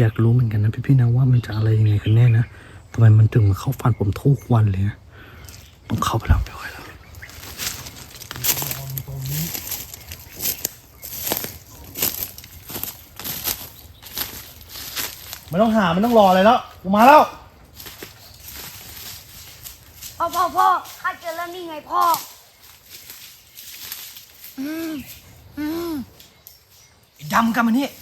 อยากรู้เหมือนกันนะพี่ๆนะว่ามันจะอะไรยังไงกันแน่นะทำไมมันถึงมาเข้าฝันผมทุกวันเลยนะต้องเข้าไปแล้วไม่ไหวแล้วไม่ต้องหาไม่ต้องรออะไรแล้วกูมาแล้ว พ่อพ่อพ่อข้าเจอแล้วนี่ไงพ่อไอ้ดำกันมานี่มึง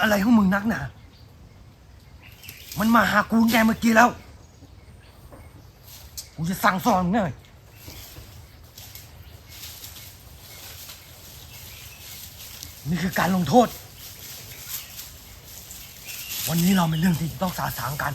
อะไรของมึงนักหนามันมาหากูงแต่เมื่อกี้แล้ว กูจะสั่งสอนมึงหน่อยนี่คือการลงโทษ วันนี้เราเป็นเรื่องที่ต้องสาสางกัน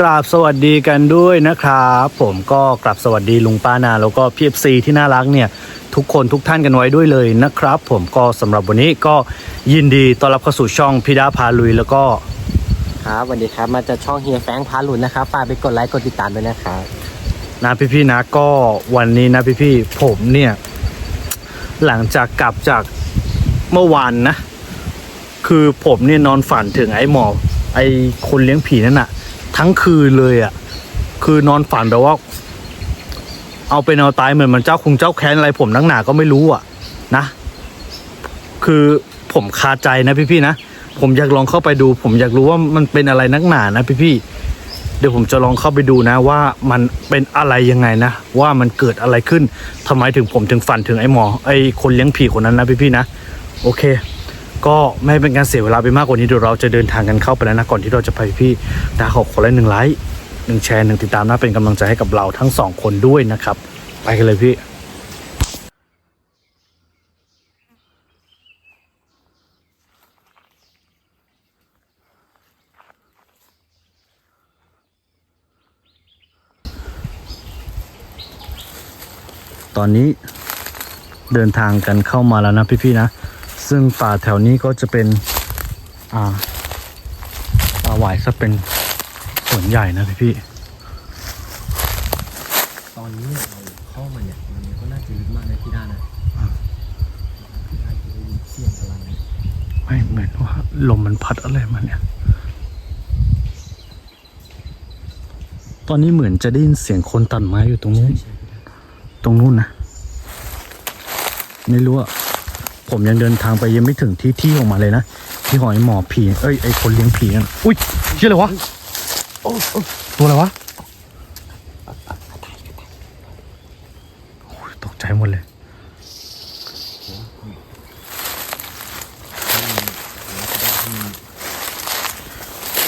กราบสวัสดีกันด้วยนะครับผมก็กราบสวัสดีลุงป้านา แล้วก็พี่เอฟซีที่น่ารักเนี่ยทุกคนทุกท่านกันไว้ด้วยเลยนะครับ ผมก็สำหรับวันนี้ก็ยินดีต้อนรับเข้าสู่ช่องพิดาพาลุยแล้วก็ครับสวัสดีครับมาจากช่องเฮียแฟรงค์พาหลุนนะครับฝากไปกดไลค์กดติดตามด้วยนะครับนะพี่ๆนะก็วันนี้นะพี่ๆผมเนี่ยหลังจากกลับจากเมื่อวานนะ คือผมเนี่ยนอนฝันถึงไอ้หมอไอ้คนเลี้ยงผีนั่นน่ะ ทั้งคืนเลยอะ่ะ คือนอนฝันแบบว่า เอาเป็นเอาตายเหมือนมันเจ้าคงเจ้าแค้นอะไรผมนักหนาก็ไม่รู้อะ นะ คือผมคาใจนะพี่ๆนะผมอยากลองเข้าไปดู ผมอยากรู้ว่ามันเป็นอะไรนักหนานะพี่ๆเดี๋ยวผมจะลองเข้าไปดูนะว่ามันเป็นอะไรยังไงนะ ว่ามันเกิดอะไรขึ้นทำไมถึงผมถึงฝันถึงไอ้หมอ ไอ้คนเลี้ยงผีคนนั้นนะพี่ๆนะ โอเค ก็ไม่เป็นการเสียเวลาไปมากกว่านี้เดี๋ยวเราจะเดินทางกันเข้าไปแล้วนะก่อนที่เราจะไปพี่ดาขอขอไลค์หนึ่งไลค์หนึ่งแชร์หนึ่งติดตามนะเป็นกำลังใจให้กับเราทั้งสองคนด้วยนะครับ ไปกันเลยพี่ตอนนี้เดินทางกันเข้ามาแล้วนะพี่ๆนะ ซึ่งป่าแถวนี้ก็จะเป็น อ่าป่าหวายซะเป็นส่วนใหญ่นะพี่ตอนนี้เราเข้ามาเนี่ยมันก็น่าจะลึกมากนะพี่ด้านะพี่ด้าจะได้ยินเสียงอะไรนะๆไม่เหมือนว่าลมมันพัดอะไรมาเนี่ย ตอนนี้เหมือนจะได้ยินเสียงคนตัดไม้อยู่ตรงนู้นใช่พี่ด้าตรงนู้นนะ ไม่รู้อะ ผมยังเดินทางไปยังไม่ถึงที่ที่ของมาเลยนะ ที่หอยหมอผี เอ้ยไอคนเลี้ยงผีนั่นอุ้ยเชื่ออะไรวะโอตัวอะไรวะตกใจหมดเลย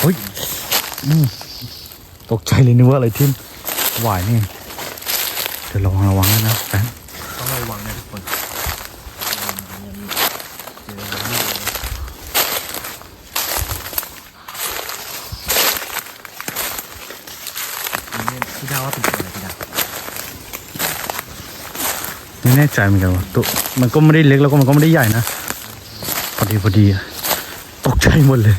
เฮ้ยตกใจเลยนึกว่าอะไรทิ่มหวายนี่เดี๋ยวระวังระวังนะนะแฟนต้องระวังนะทุกคนยังเจออะไรไม่รู้นะนี่พี่ด้าว่าเป็นตัวอะไรพี่ด้า ไม่ แน่ใจเหมือนกันว่าตัวมันก็ไม่ได้เล็กแล้วก็มันก็ไม่ได้ใหญ่นะ พอดีพอดีอะตกใจหมดเลย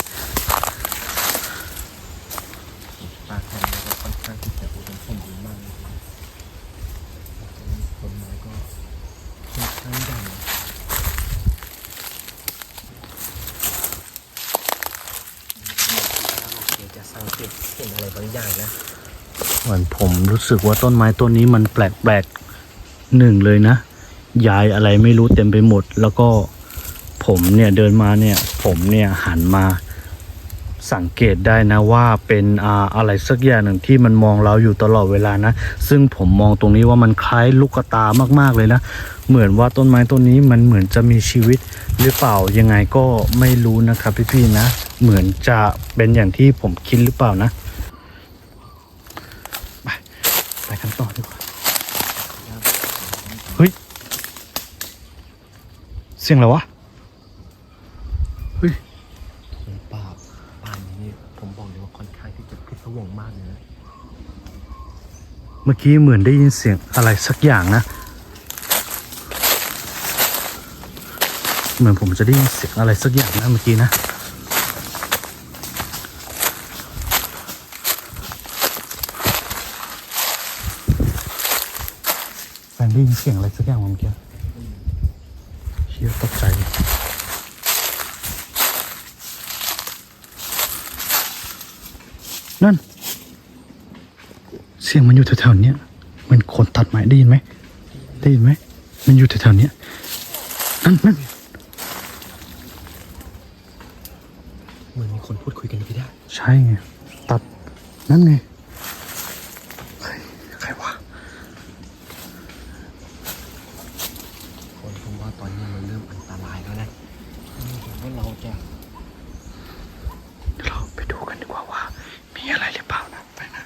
ปลาแคนก็ค่อนข้างที่จะอุดมสมบูรณ์มากเลยต้นไม้ก็ค่อนข้างใหญ่นะเดี๋ยวจะสังเกตเห็นอะไรบางอย่างนะ เหมือนผมรู้สึกว่าต้นไม้ต้นนี้มันแปลกๆหนึ่งเลยนะ ยายอะไรไม่รู้เต็มไปหมด แล้วก็ผมเนี่ยเดินมาเนี่ย ผมเนี่ยหันมาสังเกตได้นะว่าเป็นออะไรสักอย่างหนึ่งที่มันมองเราอยู่ตลอดเวลานะ ซึ่งผมมองตรงนี้ว่ามันคล้ายลูกตามากๆเลยนะ เหมือนว่าต้นไม้ต้นนี้มันเหมือนจะมีชีวิตหรือเปล่ายังไงก็ไม่รู้นะครับพี่ๆนะ เหมือนจะเป็นอย่างที่ผมคิดหรือเปล่านะ ไปกันต่อดีกว่า เฮ้ย เสียงอะไรวะ เฮ้ยโอ้ป่าป่านี้นี่ผมบอกเลยว่าค่อนข้างที่จะพิศวงมากเลยนะเมื่อกี้เหมือนได้ยินเสียงอะไรสักอย่างนะ เหมือนผมจะได้ยินเสียงอะไรสักอย่างนะเมื่อกี้นะแฟนพี่ได้ยินเสียงอะไรสักอย่างเมื่อกี้เชี่ยตกใจ นั่น เสียงมันอยู่แถ วๆเนี้ยเหมันคนตัดไม้ได้ยินไหมได้ยินไหมมันอยู่แถวๆเนี้ยนั่นนั่นเหมือนมีคนพูดคุยกันนะพี่ดาใช่ไงตัดนั่นไงใครใครวะ คนผมว่าตอนนี้มันเริ่มอันตรายแล้วนะผมว่าเราจะ เดี๋ยวเราไปดูกันดีกว่าว่า มีอะไรหรือเปล่านะไปนะ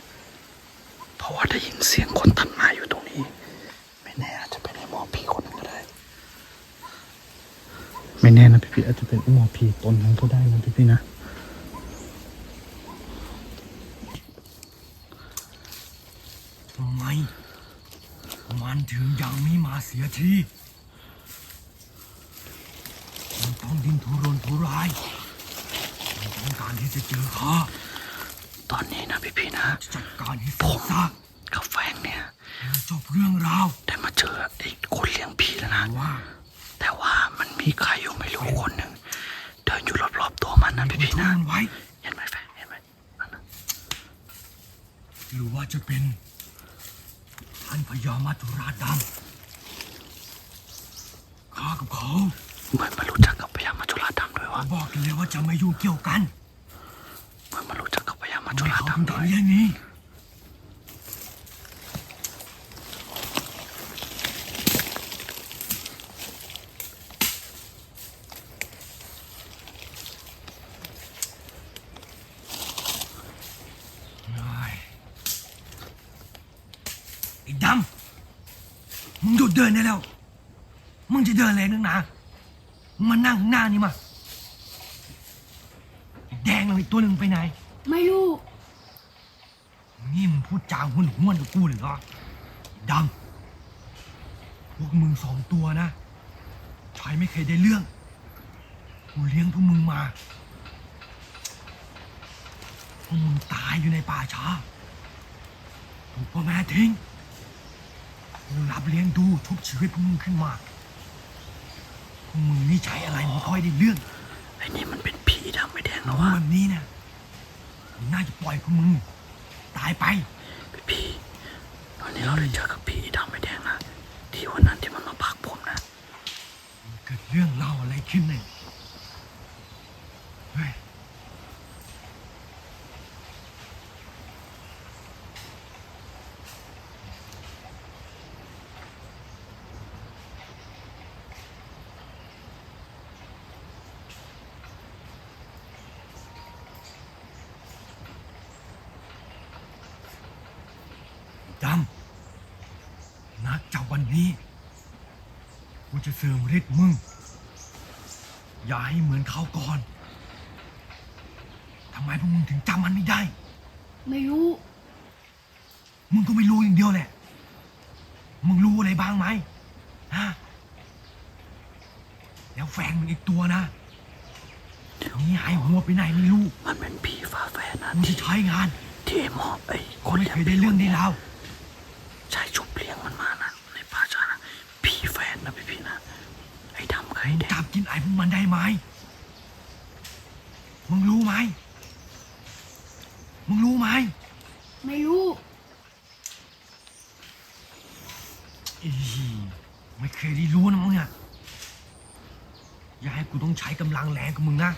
เพราะว่าได้ยินเสียงคนตัดไม้อยู่ตรงนี้ ไม่แน่อาจจะเป็นไอ้หมอผีคนนั้นก็ได้ ไม่แน่นะพี่พี่ๆอาจจะเป็นไอ้หมอผี ตนนั้นก็ได้นะพี่พี่ๆนะทำไมมันถึงยังไม่มาเสียทีมันต้องดิ้นทุรนทุรายมันต้องการที่จะเจอข้าตอนนี้นะพี่พี่ๆนะจัดการให้ผสิ้นมซากกับแฟงเนี่ยแล้วจบเรื่องราวได้มาเจอไอ้คนเลี้ยงผีแล้วนะว่า แต่ว่ามันมีใครอยู่ไม่รู้คนหนึ่งเดินอยู่รอบๆตัวมันนะพี่พี่ๆช่วยนะมันไว้ เห็นไหมแฟงเห็นไหมนั่นน่ะหรือว่าจะเป็นท่านพญามัจจุราชดำข้ากับเขาเหมือนมารู้จักกับพญามัจจุราชดำด้วยวะบอกกันเลยว่าจะไม่ยุ่งเกี่ยวกัน เหมือนมารู้จักกับพญามัจทำจุไมราชเขาถึงดำด้วย ทำอย่างนี้ ไอ้ดำ มึงหยุดเดินได้แล้ว มึงจะเดินอะไรนักหนามึงมานั่งข้างหน้านี่มาไอ้แดงเราอีกตัวหนึ่งไปไหน ไม่รู้ นี่มึงพูด จาห้วนห้วนๆกับกูเลยเหรอไอ้ดำพวกมึงสองตัวนะชายไม่เคยได้เรื่อง กูเลี้ยงพวกมึงมา พวกมึงตายอยู่ในป่าช้าถูกพ่อแม่ทิ้ง กูรับเลี้ยงดูชุบชีวิตพวกมึงขึ้นมา พวกมึงนี่ใช้อะไรไม่ค่อยได้เรื่อง ไอ้นี่มันเป็นผีดำไม่แดงแต่นะว่าวะวันนี้เนี่ยมึงน่าจะปล่อยพวกมึง ตายไป พี่ วันนี้เราได้เจอกับผีดำไม่แดงนะ ที่วันนั้นที่มันมาพักผมนะ เกิดเรื่องเล่าอะไรขึ้นเนี่ยเฮ้ย ดำ นักจากวันนี้ กูจะเส ริมฤทธิ์มึง อย่าให้เหมือนเขาก่อนทำไมพวกมึงถึงจำมันไม่ได้ ไม่รู้ มึงก็ไม่รู้อย่างเดียวแหละ มึงรู้อะไรบ้างไหมฮะแล้วแฟนมึงอีกตัวนะนี่หายหัวไปไหนไม่รู้ มันเป็นผีฟ้าแฝดนะมึงจะที่ใช้งาน ที่ไอ้หมอไอ้คกูนไม่เลี้ยเคงยได้เรื่องได้ราว ใช่ชุบเลี้ยงมันมานะในป่าช้านะผีแฝดนะพี่พี่ๆนะไอ้ดำกับไอ้แดง จับกินไอ้พวกมันได้ไหมมึงรู้ไหมมึงรู้ไหมไม่รู้อีไม่เคยได้รู้นะมึงเนี่ยอย่าให้กูต้องใช้กำลังแรงกับมึงนะ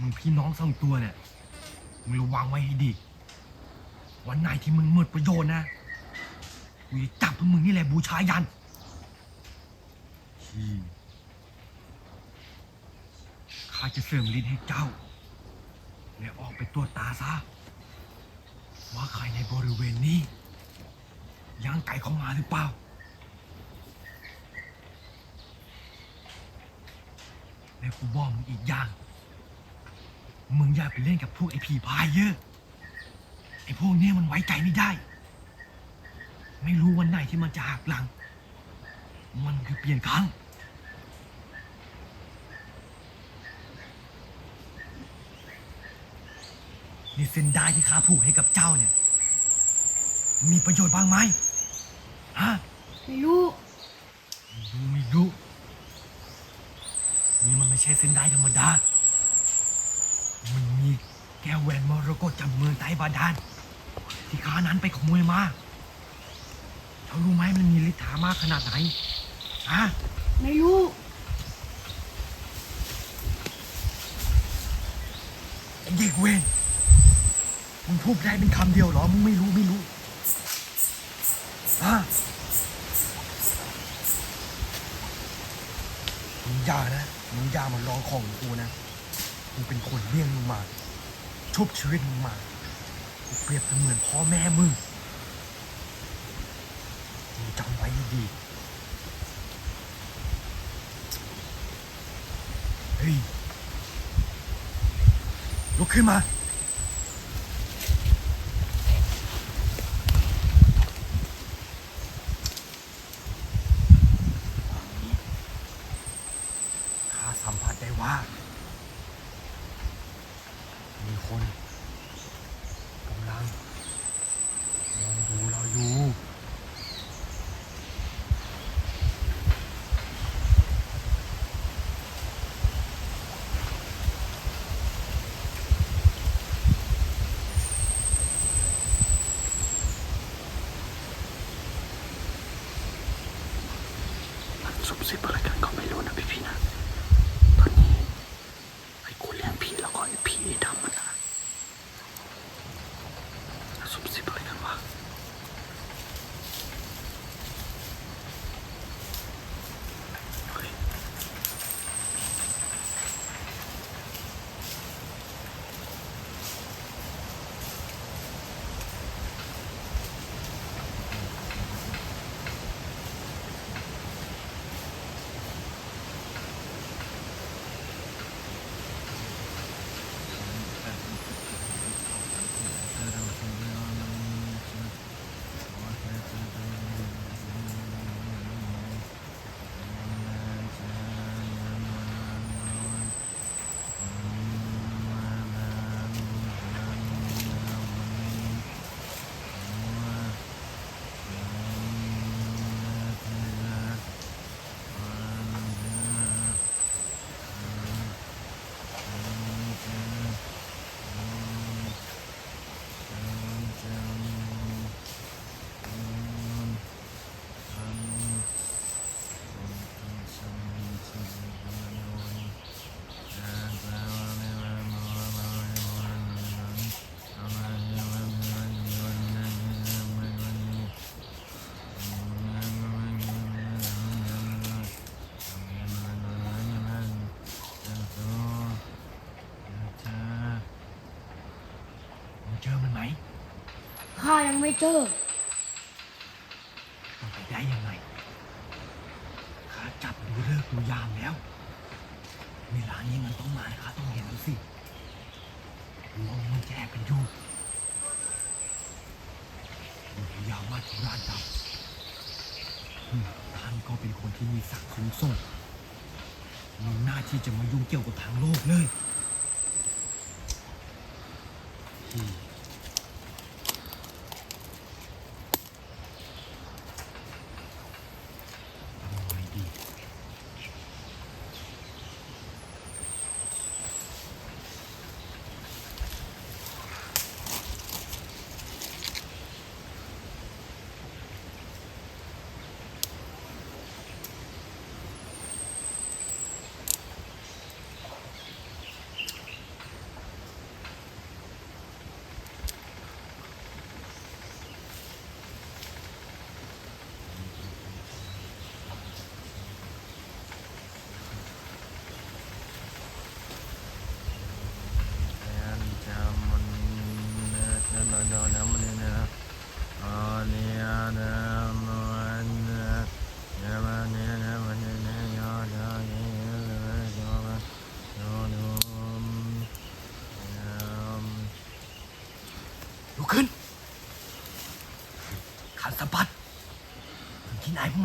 มึงพี่น้องสองตัวเนี่ยมึงระวังไว้ให้ดี วันไหนที่มึงหมดประโยชน์นะกูจะจับพวกมึงนี่แหละบูชายัน ฮีข้าจะเสริมลิ้นให้เจ้า แล้วออกไปตรวจตาซะ ว่าใครในบริเวณนี้ย่างไก่เข้ามาหรือเปล่า แล้วกูบอกมึงอีกอย่าง มึงอย่าไปเล่นกับพวกไอ้ผีพายเยอะ ไอ้พวกเนี้ยมันไว้ใจไม่ได้ ไม่รู้วันไหนที่มันจะหักหลัง มันคือเปลี่ยนครั้ง นี่เส้นได้ที่ข้าผูกให้กับเจ้าเนี่ย มีประโยชน์บ้างไหมฮะไม่รู้ ไม่รู้ไม่รู้ นี่มันไม่ใช่เส้นได้ธรรมดา มันมีแก้วแหวนมรกตจากเมืองใต้บาดาลที่ข้านั้นไปขโมยมาเขารู้ไหมมันมีฤทธามากขนาดไหนฮะไม่รู้ไอ้เด็กเวนมึง พูดได้เป็นคำเดียวเหรอ มึงไม่รู้ไม่รู้ฮะมึงอย่านะ มึงอย่ามาลองของกูนะมึงเป็นคนเลี้ยงมึงมา ชุบชีวิตมึงมา กูเปรียบเสมือนพ่อแม่มึง มึงจำไว้ให้ดี เฮ้ย ลุกขึ้นมา ข้ายังไม่เจอมันไปได้ยังไงข้าจับดูเลิกดูยามแล้วเวลานี้มันต้องมาข้าต้องเห็นแล้วสิมองมันแจกกันอยู่ดูพยามาธุราชดำอืมท่านก็เป็นคนที่มีศักดิ์สูงส่งมีหน้าที่จะมายุ่งเกี่ยวกับทางโลกเลยอื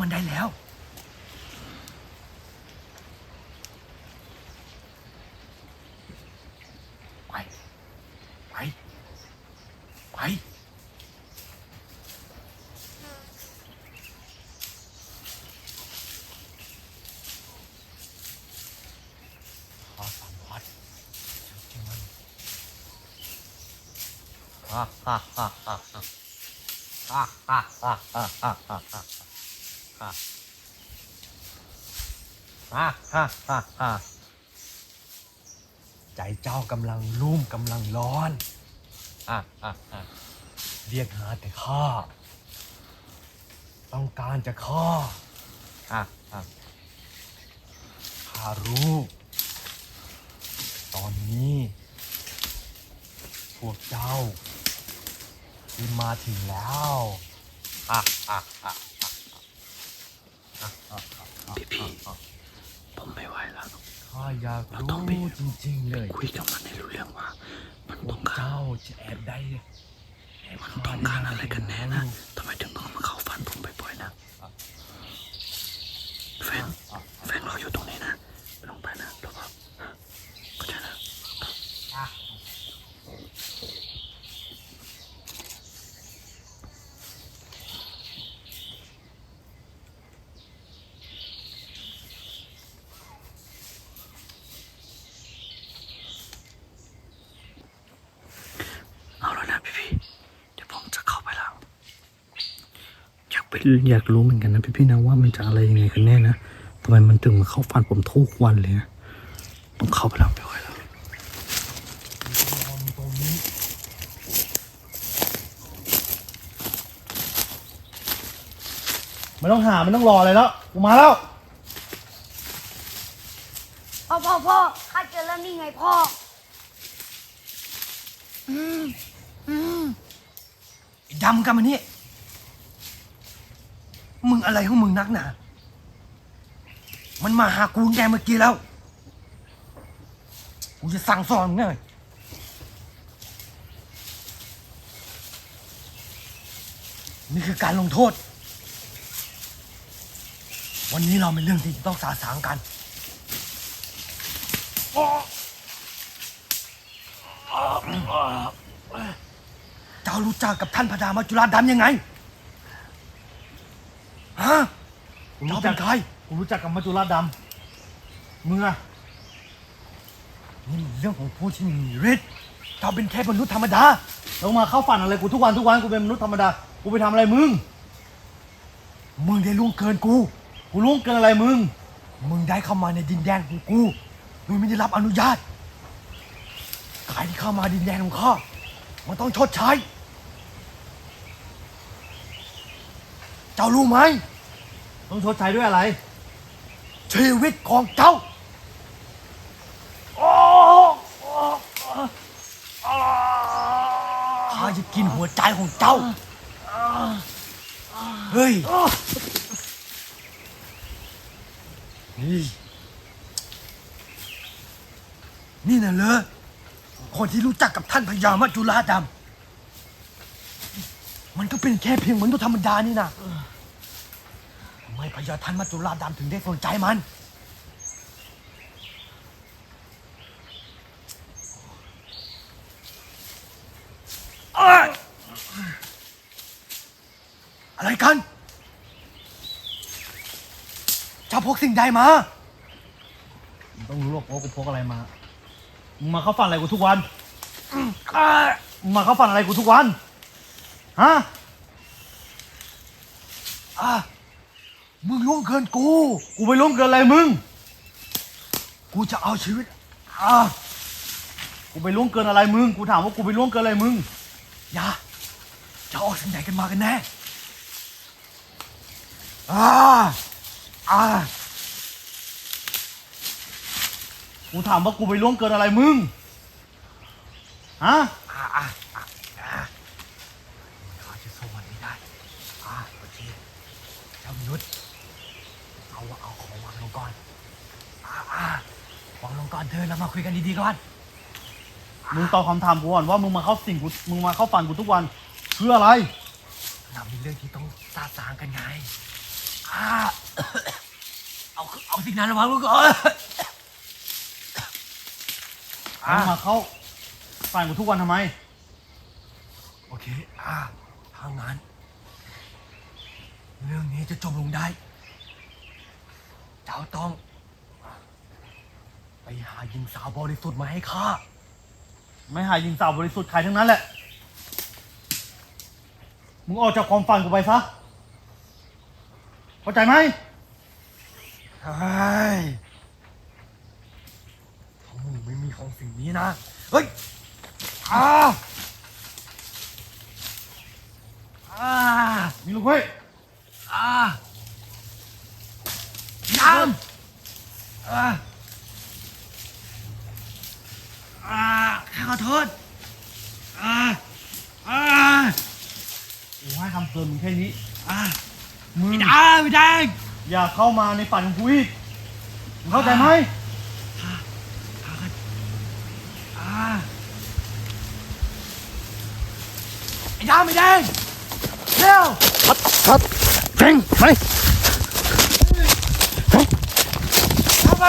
มันได้แล้ว ไป ไป ไปพอสามวัดจริงมันฮ่าฮ่าฮ่าฮ่าฮ่าอ่าฮ่าฮ่าฮ่าฮ่า ฮ่าฮ่าฮ่าฮ่าฮ่าใจเจ้ากำลังรุ่มกำลังร้อนอะอะอะเรียกหาแต่ข้าต้องการจะฆ่าอะอะข้ารู้ ตอนนี้ พวกเจ้าได้มาถึงแล้วอะอะอะ พี่พี่ผมไม่ไหวแล้วข้าอยากเราต้อรู้งไปจริงๆเลยคุยกับมันให้รู้เรื่องว่า มันพวต้อกงการเจ้าจะแอบได้แอบมันต้องการอะไรกันแน่นะทำไมถึงต้องมาเข้าฝันผมบ่อยๆนะแฟนแฟนเราอยู่ตรงนี้นะไม่ต้องไปนะรู้ป่ะเข้าใจนะ เอาแล้วนะพี่พี่ๆเดี๋ยวผมจะเข้าไปแล้ว อยากไปอยากรู้เหมือนกันนะพี่พี่ๆนะว่ามันจะอะไรยังไงกันแน่นะทำไมมันถึงมาเข้าฝันผมทุกวันเลยนะต้องเข้าไปแล้วไม่ไหวแล้วตรงนี้ไม่ต้องหาไม่ต้องรออะไรแล้วกูมาแล้วพ่อพ่อพ่อข้าเจอแล้วนี่ไงพ่อไอ้ดำกันมานี่ มึงอะไรของมึงนักหนา มันมาหากูแกเมื่อกี้แล้ว กูจะสั่งสอนมึงเลยนี่คือการลงโทษ วันนี้เราเป็นเรื่องที่ต้องสาสางกันเจ้ารู้จักกับท่านพระดามาจุฬาดำยังไง ฮะ กู เจ้า รู้เป็จักนใครกูรู้จักกับมัจจุราชดำมึงอะนี่มันเรื่องของผู้ที่มีฤทธิ์เจ้าเป็นแค่มนุษย์ธรรมดาต้องมาเข้าฝันอะไรกูทุกวันทุกวันกูเป็นมนุษย์ธรรมดากูไปทำอะไรมึง มึงได้ล่วงเกินกู กูล่วงเกินอะไรมึง มึงได้เข้ามาในดินแดนของกูมึงไม่ได้รับอนุญาตใครที่เข้ามาดินแดนของข้ามันต้องชดใช้ เจ้ารู้ไหม ต้องชดใช้ด้วยอะไร ชีวิตของเจ้าข้าจะกินหัวใจของเจ้า เฮ้ย นี่ นี่น่ะเลยคนที่รู้จักกับท่านพญามัจจุราชดำมันก็เป็นแค่เพียงมนุษย์ธรรมดานี่นะ ไมพญาท่านมัจจุราชดำถึงได้สนใจมัน อะไรกันเจ้าพกสิ่งใดมามึงต้องรู้หรอกว่ากูพกอะไรมามึงมาเข้าฝันอะไรกูทุกวันมึงมาเข้าฝันอะไรกูทุกวัน ฮะอะ มึงล่วงเกินกู กูไปล่วงเกินอะไรมึง กูจะเอาชีวิตอะกูไปล่วงเกินอะไรมึง กูถามว่ากูไปล่วงเกินอะไรมึง อย่า จะเอาสิ่งใดกันมากันแน่อ่าอ่ากูถามว่ากูไปล่วงเกินอะไรมึง ฮะอ่าอ่าอ่าอ่าข้าจะสู้มันไม่ได้อ่าโอเคเจ้ามนุษย์เอาเอาของวางลงก่อน อ่าอ่าวางลง ก่อนเธอแล้วมาคุยกันดีๆก่อน มึงตอบคำถามกูก่อนว่ามึงมาเข้าสิ่งกูมึงมาเข้าฝันกูทุกวันเพื่ออะไร เรามีเรื่องที่ต้องซาสางกันไงอ่าเอาเอาสิ่งนั้นระวังไว้ก่อนมึงมาเข้าฝันกูทุกวันทำไม โอเค อ่าถ้างั้น เรื่องนี้จะจบลงได้ เจ้าต้อง ไปหาหญิงสาวบริสุทธิ์มาให้ข้า ไม่หายิงสาวบริสุทธิ์ใครทั้งนั้นแหละ มึงออกจากความฝันกูไปซะ เข้าใจไหมเฮ้ยถ้ามึงไม่มีของสิ่งนี้นะ เฮ้ยอ้าอ้ามีลูกเว้ยอ่าน้ำอ่า ข้าขอโทษอ่าอ่ากูให้คำเตือนมึงแค่นี้ อ่ามึงไม่ได้ไม่ได้อย่าเข้ามาในฝันกูอีกมึงเข้าใจไหมอ่าอ่าไอ้ดาไม่ได้เร็วครับครับเจ็งไป ทำไป